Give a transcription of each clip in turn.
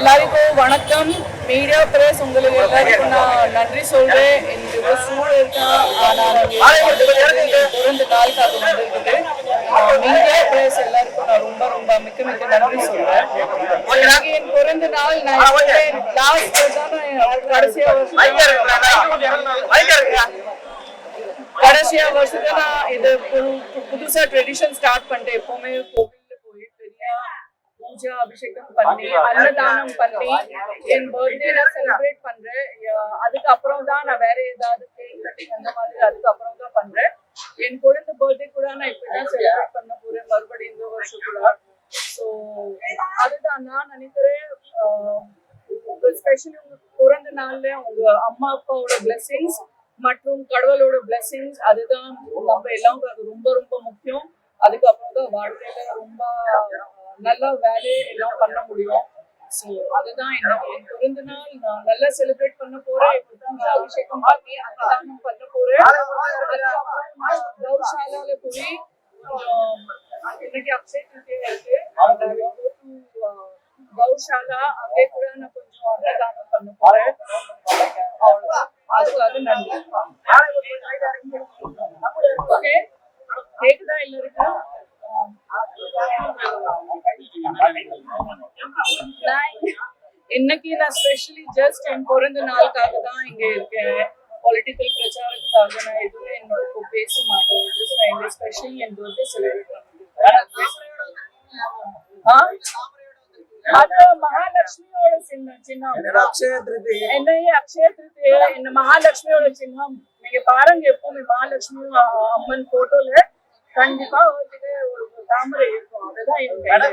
எல்லாருக்கும் வணக்கம். Media press உங்களுக்கு எல்லாருக்கும் நான் நன்றி சொல்றேன். இந்த சூழல் இருக்கான் நான் இங்க பிறந்த வந்திருக்குது மீடியா பிரஸ் எல்லாருக்கும் நான் ரொம்ப ரொம்ப மிக்க மிக்க நன்றி சொல்றேன். எனக்கு என் பிறந்த நாள் நான் லாஸ்ட் தான் கடைசியா வருஷம் கடைசியா வருஷத்துல நான் இது புது- புதுசா ட்ரெடிஷன் ஸ்டார்ட் பண்ணிட்டேன். எப்பவுமே பூஜா அபிஷேகம் பண்ணி அன்னதானம் பண்ணி என் பர்த்டே நான் செலிப்ரேட் பண்றேன். யா- அதுக்கப்புறம் தான் நான் வேற ஏதாவது கேக் கட்டிங் அந்த மாதிரி அதுக்கப்புறம் தான் பண்றேன். என் குழந்தை பர்த்டே கூட நான் இப்படிதான் செலிப்ரேட் பண்ண போறேன். மறுபடியும் இந்த வருஷம் கூட. ஸோ அதுதான் நான் நினைக்கிறேன். ஸ்பெஷலி உங்க பிறந்த நாள்ல உங்க அம்மா அப்பாவோட blessings மற்றும் கடவுளோட blessings அதுதான் நம்ம எல்லாருக்கும் ரொம்ப ரொம்ப முக்கியம். அதுக்கப்புறம் தான் வாழ்க்கையில ரொம்ப நல்ல வேலையை எல்லாம் பண்ண முடியும். ஸோ அதுதான் எனக்கு என் பிறந்த நாள் நான் நல்லா செலிப்ரேட் பண்ண போறேன். இப்போ பூஜா அபிஷேகம் பண்ணி அன்னதானம் பண்ண போறேன். கௌசாலால போய் இன்னைக்கு அப்செட் இருக்கு. கௌசாலா அங்கே கூட நான் கொஞ்சம் அன்னதானம் பண்ண போறேன். அவ்வளோ அதுக்காக நன்றி ஓகே கேக்குதா எல்லாருக்கும் நான் இன்னைக்கு நான் ஸ்பெஷலி ஜஸ்ட் என் பிறந்த நாளுக்காக தான் இங்க இருக்கேன் பொலிட்டிக்கல் பிரச்சாரத்துக்காக நான் எதுவுமே என்னோட இப்போ பேச மாட்டேன் ஜஸ்ட் நான் இங்க ஸ்பெஷலி என் பர்த்டே செலிப்ரேட் ஆ அது மகாலட்சுமியோட சின்ன சின்னம் அக்ஷய திருதி என்னைய அக்ஷய திருத்திய என்ன மகாலட்சுமியோட சின்னம் நீங்க பாருங்க எப்பவுமே மகாலட்சுமி அ- அம்மன் போட்டோல கண்டிப்பா அவர்கிட்ட ஒரு தாமரை இருக்கும். அதுதான்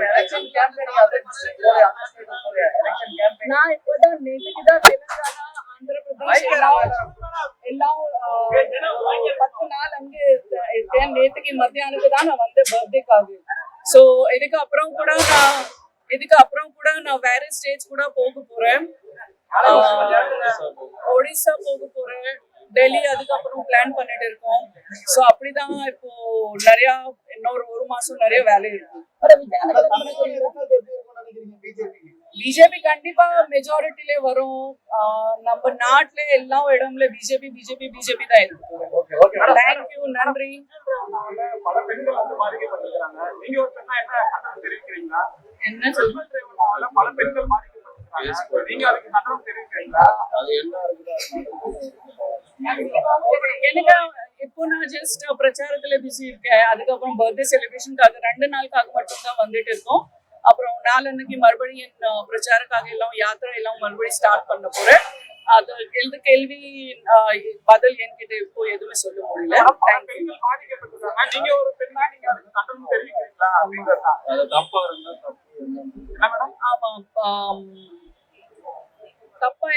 எலெக்ஷன் கேம்பெயின் நான் இப்பதான் நேற்றுக்கு தான் தெலுங்கானா ஆந்திர பிரதேஷ் எல்லாம் பத்து நாள் அங்கே இருக்க- இருக்கேன் நேற்றுக்கு மத்தியானத்துக்கு தான் நான் வந்தேன் பர்த்டேக்காக ஸோ இதுக்கு அப்புறம் கூட நான் இதுக்கு அப்புறம் கூட நான் வேற ஸ்டேஜ் கூட போக போறேன். ஒடிசா போக போறேன். டெல்லி அதுக்கப்புறம் பிளான் பண்ணிட்டு இருக்கோம். ஸோ அப்படிதான் இப்போ நிறைய இன்னொரு ஒரு மாசம் நிறைய வேலை இருக்கு. பிஜேபி கண்டிப்பா மெஜாரிட்டில வரும். ஆஹ் நம்ம நாட்டுல எல்லா இடம்ல பிஜேபி பிஜேபி பிஜேபி தான் இருக்கு. தேங்க்யூ நன்றி. என்ன கண்டனம் எனக்கு இப்போ நான் ஜஸ்ட் பிரச்சாரத்துல பிஸி இருக்கேன். அதுக்கப்புறம் பர்த்டே செலிப்ரேஷனுக்காக ரெண்டு நாளுக்காக மட்டும் தான் வந்துட்டு இருக்கோம். அப்புறம் நாளன்னைக்கு மறுபடியும் என் அஹ், பிரச்சாரக்காக எல்லாம் யாத்திரை எல்லாம் மறுபடியும் ஸ்டார்ட் பண்ண போறேன். அது எழுத கேள்வி பதில் என்கிட்ட இப்போ எதுவுமே சொல்ல முடியல. நீங்க ஒரு பெண்ணா நீங்க கண்டனம் தெரிவிக்கிறீங்களா ஆமா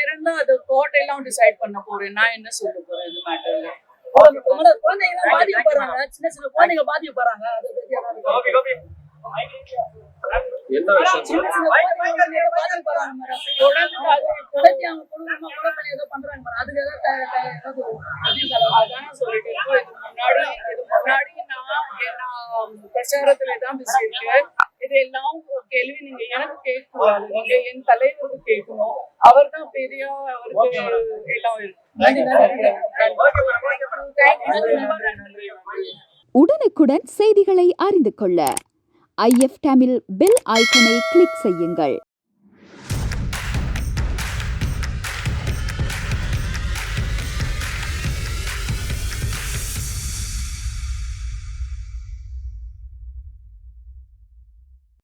இருந்தா அது கோர்ட் எல்லாம் டிசைட் பண்ண போறேன். நான் என்ன சொல்ல போறேன் இது மேட்டர்ல குழந்தைங்க பாதிக்கப்படுறாங்க சின்ன சின்ன குழந்தைங்க பாதிக்கப்படுறாங்க என்ன விஷயம்? முன்னாடி நான் நான் பிரச்சாரத்துல தான் பிஸி இருக்கேன். இது எல்லாம் ஒரு கேள்வி நீங்க எனக்கு கேட்கக்கூடாது நீங்க என் தலைவருக்கு கேட்கணும். அவர் தான் பெரிய அவருக்கு எல்லாம் உடனுக்குடன் செய்திகளை அறிந்து கொள்ள ஐஎஃப் தமிழ் பெல் ஐக்கனை கிளிக் செய்யுங்கள்.